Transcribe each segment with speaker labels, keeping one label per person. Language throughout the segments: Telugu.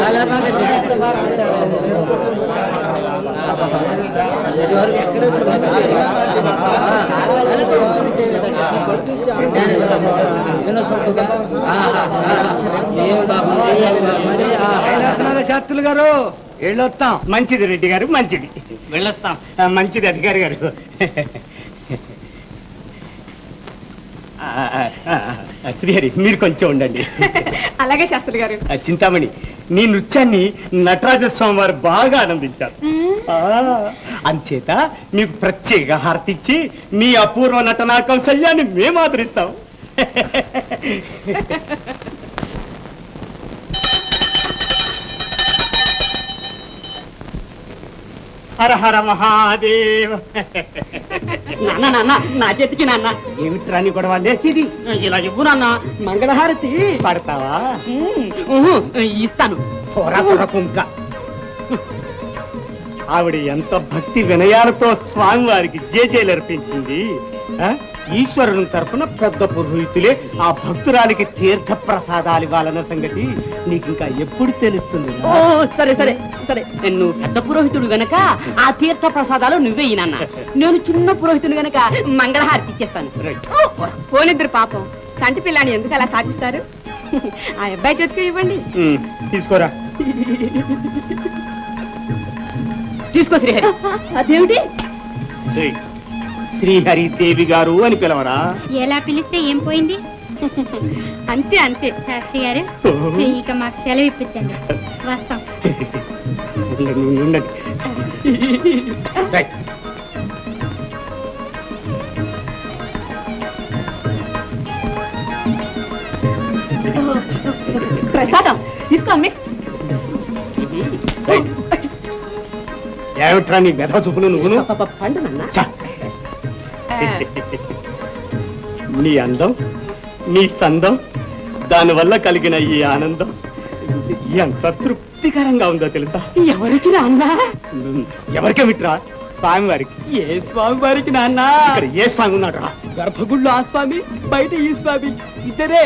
Speaker 1: చాలా బాగా ఇదివరకు ఎక్కడ శాస్త్రులు గారు వెళ్ళొస్తాం
Speaker 2: మంచిది రెడ్డి గారు మంచిది. వెళ్ళొస్తాం. మంచిది అధికారి గారు. శ్రీహరి మీరు కొంచెం ఉండండి.
Speaker 3: అలాగే శాస్త్రి గారు.
Speaker 2: చింతామణి నీ నృత్యాన్ని నటరాజ స్వామి వారు బాగా ఆనందించారు. ఆ, అంచేత మీకు ప్రత్యేక హారతి ఇచ్చి మీ అపూర్వ నటనా కౌశల్యాన్ని మేము ఆదరిస్తాం. హర హర మహాదేవ్.
Speaker 4: నాన్న నాన్న నా చేతికి నాన్న.
Speaker 2: ఏమిట్రా నీ గొడవ? లేచిది.
Speaker 4: ఇలా ఇవ్వు నాన్న. మంగళహారతి.
Speaker 2: పడతావా?
Speaker 4: ఉహు, ఇస్తాను.
Speaker 2: కుంక. ఆవిడ ఎంత భక్తి వినయాలతో స్వామివారికి జేజేలు అర్పించింది ఆ? ఈశ్వరుని తరపున పెద్ద పురోహితులే ఆ భక్తురాలికి తీర్థ ప్రసాదాలు ఇవ్వాలన్న సంగతి నీకు ఇంకా ఎప్పుడు తెలుస్తుంది?
Speaker 4: ఓ సరే సరే సరే. నువ్వు పెద్ద పురోహితుడు గనక ఆ తీర్థ ప్రసాదాలు నువ్వే ఈ నాన్న నేను చిన్న పురోహితుడు గనక మంగళహారతి ఇచ్చేస్తాను.
Speaker 3: పోనిద్దరు పాపం. కంటి పిల్లాన్ని ఎందుకు అలా సాధిస్తారు? ఆ అబ్బాయి చేతికి ఇవ్వండి.
Speaker 2: ఉమ్, తీసుకోరా.
Speaker 4: తీసుకో శ్రీహరి. అదేమిటి?
Speaker 2: ఏయ్, శ్రీహరి దేవి గారు అని పిలవరా?
Speaker 5: ఎలా పిలిస్తే ఏం పోయింది?
Speaker 3: అంతే అంతే
Speaker 5: శాస్త్రి గారు. ఇక మాకు సెలవు ఇప్పించండి. వస్తాం.
Speaker 3: ప్రసాదం.
Speaker 2: ఏమిట్రా నీ మెధ చూపులు నువ్వును?
Speaker 4: పాప, పండు
Speaker 2: నీ అందం నీ చందం దానివల్ల కలిగిన ఈ ఆనందం ఎంత తృప్తికరంగా ఉందో తెలుసా?
Speaker 4: ఎవరికి నాన్న?
Speaker 2: ఎవరికేమిట్రా స్వామివారికి.
Speaker 4: ఏ స్వామి వారికి నాన్న
Speaker 2: ఏ స్వామి ఉన్నాడు
Speaker 4: గర్భగుళ్ళు ఆ స్వామి బయట ఈ స్వామి ఇద్దరే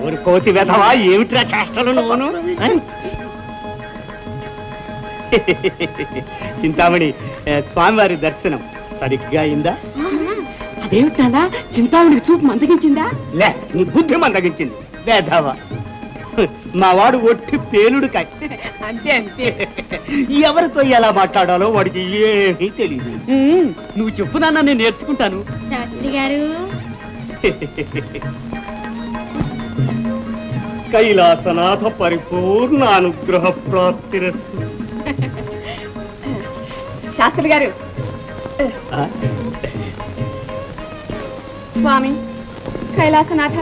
Speaker 2: ఒక కోతి వెధవా ఏమిట్రా చేష్టలు నువ్వును? చింతామణి స్వామివారి దర్శనం. సరిగ్గా అయిందా?
Speaker 4: అదేమిటి చింతామణికి చూపు మందగించిందా?
Speaker 2: లే నీ బుద్ధి మందగించింది. వేధవా మా వాడు ఒట్టి పేలుడు కాయ
Speaker 3: అంతే అంతే.
Speaker 2: ఎవరితో ఎలా మాట్లాడాలో వాడికి ఏమీ తెలియదు
Speaker 4: నువ్వు చెప్పు నాన్న నేను నేర్చుకుంటాను.
Speaker 5: శాస్త్రి గారు.
Speaker 2: కైలాసనాథ పరిపూర్ణ అనుగ్రహ ప్రాప్తిరస్తు
Speaker 3: శాస్త్రి గారు? స్వామి కైలాసనాథ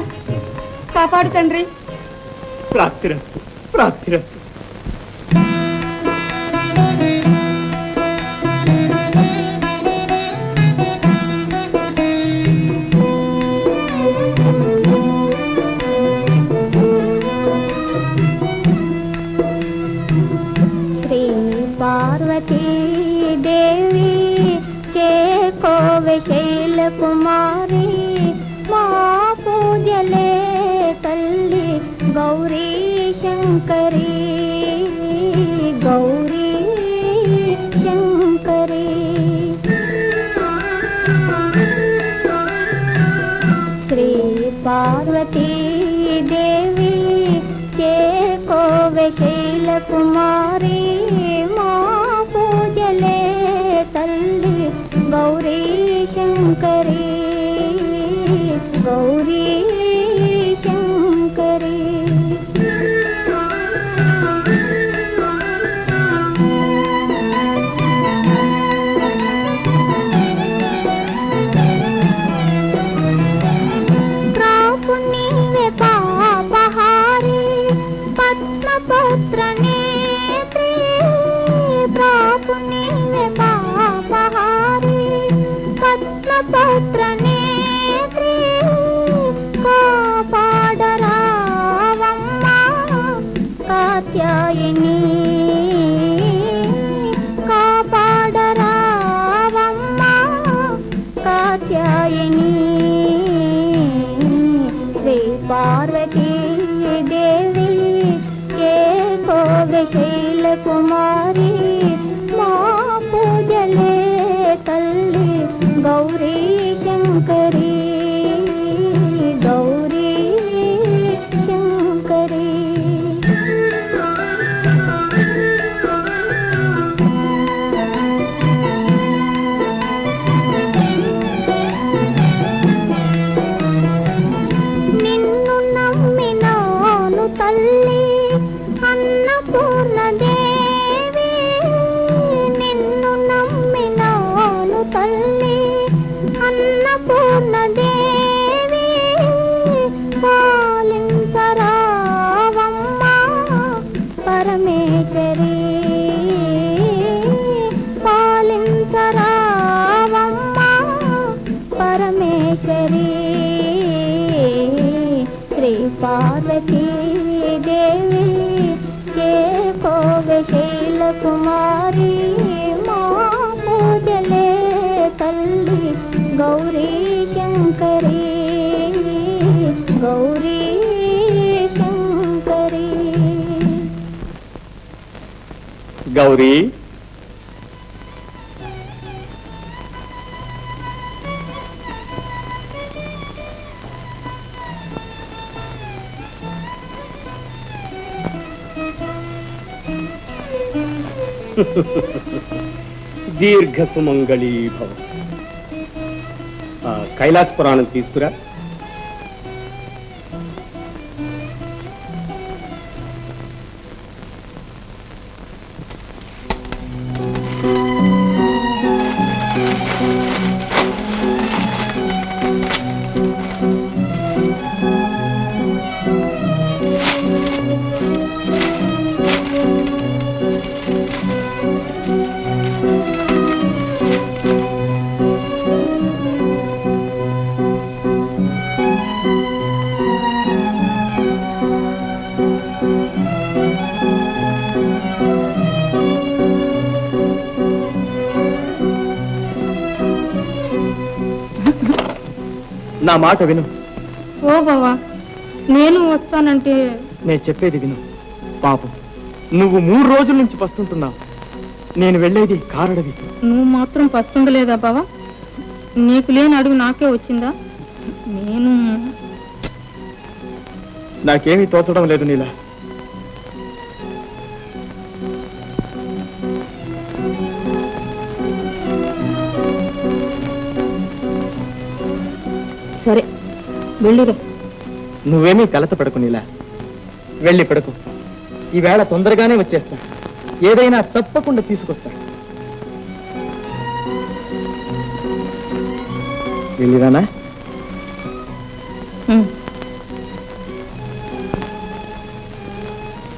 Speaker 3: కాపాడు తండ్రి.
Speaker 2: ప్రాప్తిరస్తు ప్రాప్తిరస్తు.
Speaker 5: కుమారి మా పూజలే తల్లి గౌరీ శంకరి. గౌరీ శంకరి. శ్రీ పార్వతీ దేవి చేకోవె శైల కుమారి మా పూజలే శంకరి గౌరీ పార్వతీ దేవి కే చేకోవ కుమారీ అన్నపూర్ణ దేవి పరమేశ్వరి. పాలించరావమ్మా పరమేశ్వరి. శ్రీ పార్వతీ దేవి చేకోవె శైల గౌరీ శంకరి గౌరీ శంకరి
Speaker 2: గౌరీ దీర్ఘ సుమంగళీ భవ ఆ, కైలాస పురాణం తీసుకురా. నా మాట విను.
Speaker 3: ఓ బావా నేను వస్తానంటే
Speaker 2: నేను చెప్పేది విను. పాపం నువ్వు మూడు రోజుల నుంచి పస్తుంటున్నావు. నేను వెళ్ళేది కారడవి.
Speaker 3: నువ్వు మాత్రం పస్తుండలేదా బావా? నీకు లేని అడుగు నాకే వచ్చిందా? నేను
Speaker 2: నాకేమీ తోచడం లేదు నీలా.
Speaker 3: వెళ్ళిరా.
Speaker 2: నువ్వేమీ కలత పడకునిలా. వెళ్ళి పడకు. ఈవేళ తొందరగానే వచ్చేస్తా. ఏదైనా తప్పకుండా తీసుకొస్తా. వెళ్ళిరానా?